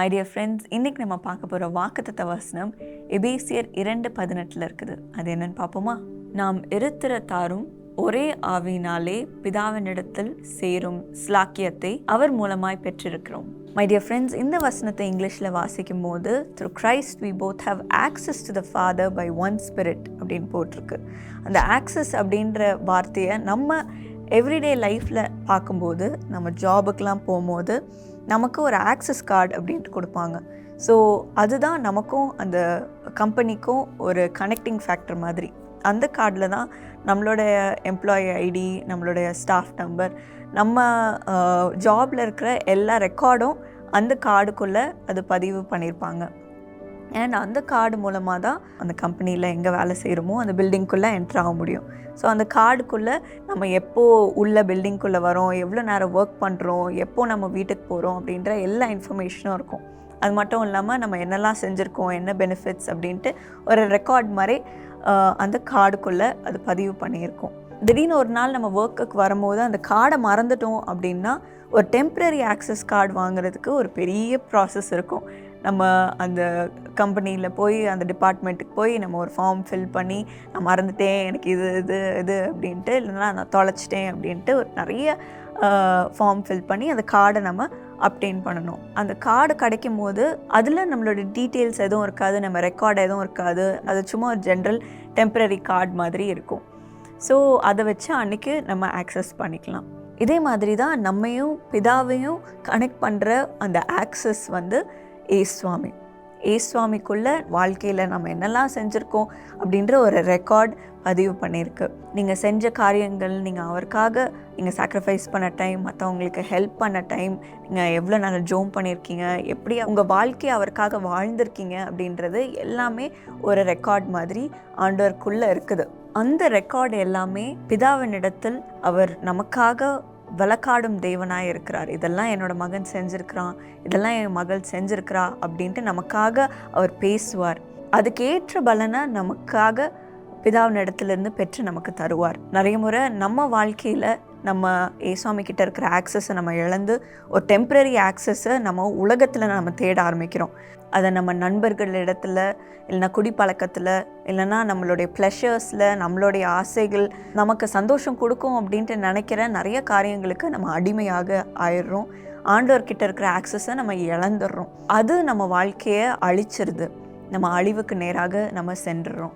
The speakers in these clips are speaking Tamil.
மை டியர் ஃப்ரெண்ட்ஸ் இன்னைக்கு நம்ம பார்க்க போகிற வாக்குத்த வசனம் எபேசியர் இரண்டு பதினெட்டில் இருக்குது. அது என்னன்னு பார்ப்போமா? நாம் இருத்திர தாரும் ஒரே ஆவினாலே பிதாவினிடத்தில் சேரும் ஸ்லாக்கியத்தை அவர் மூலமாய் பெற்றிருக்கிறோம். மை டியர் ஃப்ரெண்ட்ஸ் இந்த வசனத்தை இங்கிலீஷில் வாசிக்கும் போது through Christ we both have access to the father by one spirit அப்படின்னு போட்டிருக்கு. அந்த ஆக்சஸ் அப்படின்ற வார்த்தையை நம்ம எவ்ரிடே லைஃப்பில் பார்க்கும்போது நம்ம ஜாபுக்கெலாம் போகும்போது நமக்கு ஒரு ஆக்சஸ் கார்டு அப்படின்ட்டு கொடுப்பாங்க. ஸோ அதுதான் நமக்கும் அந்த கம்பெனிக்கும் ஒரு கனெக்டிங் ஃபேக்டர் மாதிரி. அந்த கார்டில் தான் நம்மளுடைய எம்ப்ளாயி ஐடி நம்மளுடைய ஸ்டாஃப் நம்பர் நம்ம ஜாபில் இருக்கிற எல்லா ரெக்கார்டும் அந்த கார்டுக்குள்ளே அது பதிவு பண்ணியிருப்பாங்க அண்ட் அந்த கார்டு மூலமாக தான் அந்த கம்பெனியில் எங்கே வேலை செய்கிறோமோ அந்த பில்டிங்குள்ளே என்ட்ரு ஆக முடியும். ஸோ அந்த கார்டுக்குள்ளே நம்ம எப்போது உள்ள பில்டிங்குள்ளே வரோம் எவ்வளோ நேரம் ஒர்க் பண்ணுறோம் எப்போ நம்ம வீட்டுக்கு போகிறோம் அப்படின்ற எல்லா இன்ஃபர்மேஷனும் இருக்கும். அது மட்டும் இல்லாமல் நம்ம என்னெல்லாம் செஞ்சுருக்கோம் என்ன பெனிஃபிட்ஸ் அப்படின்ட்டு ஒரு ரெக்கார்ட் மாதிரி அந்த கார்டுக்குள்ளே அது பதிவு பண்ணியிருக்கோம். திடீர்னு ஒரு நாள் நம்ம ஒர்க்குக்கு வரும்போது அந்த கார்டை மறந்துட்டோம் அப்படின்னா ஒரு டெம்ப்ரரி ஆக்சஸ் கார்டு வாங்குறதுக்கு ஒரு பெரிய ப்ராசஸ் இருக்கும். நம்ம அந்த கம்பெனியில் போய் அந்த டிபார்ட்மெண்ட்டுக்கு போய் நம்ம ஒரு ஃபார்ம் ஃபில் பண்ணி நான் மறந்துட்டேன் எனக்கு இது இது இது அப்படின்ட்டு இல்லைன்னா நான் தொலைச்சிட்டேன் அப்படின்ட்டு ஒரு நிறைய ஃபார்ம் ஃபில் பண்ணி அந்த கார்டை நம்ம அப்டெயின் பண்ணணும். அந்த கார்டு கிடைக்கும் போது அதில் நம்மளோட டீட்டெயில்ஸ் எதுவும் இருக்காது நம்ம ரெக்கார்டு எதுவும் இருக்காது. அது சும்மா ஒரு ஜென்ரல் டெம்ப்ரரி கார்டு மாதிரி இருக்கும். ஸோ அதை வச்சு அன்றைக்கி நம்ம ஆக்சஸ் பண்ணிக்கலாம். இதே மாதிரி தான் நம்மையும் பிதாவையும் கனெக்ட் பண்ணுற அந்த ஆக்சஸ் வந்து ஏசுவாமி. ஏசுவாமிக்குள்ள வாழ்க்கையில் நம்ம என்னெல்லாம் செஞ்சுருக்கோம் அப்படின்ற ஒரு ரெக்கார்ட் பதிவு பண்ணியிருக்கு. நீங்கள் செஞ்ச காரியங்கள் நீங்கள் அவருக்காக நீங்கள் சாக்ரிஃபைஸ் பண்ண டைம் மற்றவங்களுக்கு ஹெல்ப் பண்ண டைம் நீங்கள் எவ்வளோ நாள் ஜோம் பண்ணியிருக்கீங்க எப்படி உங்கள் வாழ்க்கையை அவருக்காக வாழ்ந்திருக்கீங்க அப்படின்றது எல்லாமே ஒரு ரெக்கார்ட் மாதிரி ஆண்டவருக்குள்ளே இருக்குது. அந்த ரெக்கார்டு எல்லாமே பிதாவினிடத்தில் அவர் நமக்காக வழக்காடும் தேவனாக இருக்கிறார். இதெல்லாம் என்னோட மகன் செஞ்சுருக்கிறான். இதெல்லாம் என் மகள் செஞ்சுருக்கிறா அப்படின்ட்டு நமக்காக அவர் பேசுவார். அதுக்கேற்ற பலனை நமக்காக பிதாவின் இடத்துலேருந்து பெற்று நமக்கு தருவார். நிறைய முறை நம்ம வாழ்க்கையில் நம்ம ஏசாமி கிட்ட இருக்கிற ஆக்சஸை நம்ம இழந்து ஒரு டெம்ப்ரரி ஆக்சஸை நம்ம உலகத்தில் நம்ம தேட ஆரம்பிக்கிறோம். அதை நம்ம நண்பர்கள் இடத்துல இல்லைன்னா குடிப்பழக்கத்தில் இல்லைன்னா நம்மளுடைய ப்ளஷர்ஸில் நம்மளுடைய ஆசைகள் நமக்கு சந்தோஷம் கொடுக்கும் அப்படின்ட்டு நினைக்கிற நிறைய காரியங்களுக்கு நம்ம அடிமையாக ஆயிடுறோம். ஆண்டவர்கிட்ட இருக்கிற ஆக்சஸை நம்ம இழந்துடுறோம். அது நம்ம வாழ்க்கையை அழிச்சிருது. நம்ம அழிவுக்கு நேராக நம்ம சென்றுடுறோம்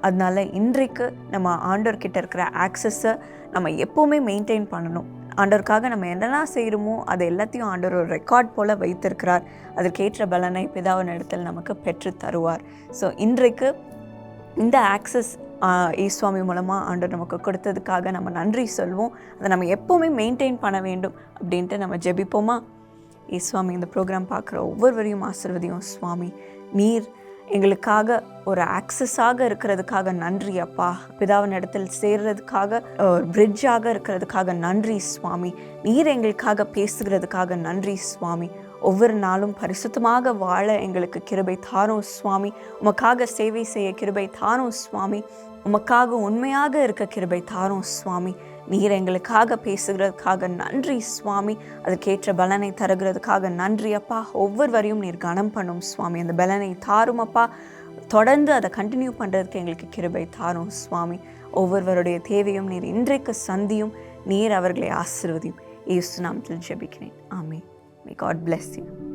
அதனால இன்றைக்கு நம்ம ஆண்டவர்கிட்ட இருக்கிற ஆக்சஸை நம்ம எப்போவுமே மெயின்டைன் பண்ணணும். ஆண்டவருக்காக நம்ம என்னெல்லாம் செய்கிறோமோ அது எல்லாத்தையும் ஆண்டவர் ஒரு ரெக்கார்ட் போல் வைத்திருக்கிறார். அதற்கேற்ற பலனை பிதாவின் இடத்தில் நமக்கு பெற்று தருவார். ஸோ இன்றைக்கு இந்த ஆக்சஸ் ஈஸ்வாமி மூலமாக ஆண்டவர் நமக்கு கொடுத்ததுக்காக நம்ம நன்றி சொல்வோம். அதை நம்ம எப்போவுமே மெயின்டைன் பண்ண வேண்டும் அப்படின்ட்டு நம்ம ஜெபிப்போமா? ஈஸ்வாமி இந்த ப்ரோக்ராம் பார்க்குற ஒவ்வொருவரையும் ஆசிர்வதியும். சுவாமி நீர் எங்களுக்காக ஒரு ஆக்சஸாக இருக்கிறதுக்காக நன்றி அப்பா. பிதாவின் இடத்தில் சேர்றதுக்காக ஒரு பிரிட்ஜாக இருக்கிறதுக்காக நன்றி சுவாமி. நீர் எங்களுக்காக பேசுகிறதுக்காக நன்றி சுவாமி. ஒவ்வொரு நாளும் பரிசுத்தமாக வாழ எங்களுக்கு கிருபை தாரும் சுவாமி. உமக்காக சேவை செய்ய கிருபை தாரும் சுவாமி. உமக்காக உண்மையாக இருக்க கிருபை தாரும் சுவாமி. நீர் எங்களுக்காக பேசுகிறதுக்காக நன்றி சுவாமி. அதுக்கேற்ற பலனை தருகிறதுக்காக நன்றி அப்பா. ஒவ்வொருவரையும் நீர் கனம் பண்ணும் சுவாமி. அந்த பலனை தாரும் அப்பா. தொடர்ந்து அதை கண்டினியூ பண்ணுறதுக்கு எங்களுக்கு கிருபை தாரும் சுவாமி. ஒவ்வொருவருடைய தேவையும் நீர் இன்றைக்கு சந்தியும் நீர் அவர்களை ஆசிர்வதியும். ஏசு நாமத்தில் ஜெபிக்கிறேன். ஆமே மே காட் பிளெஸ் யூ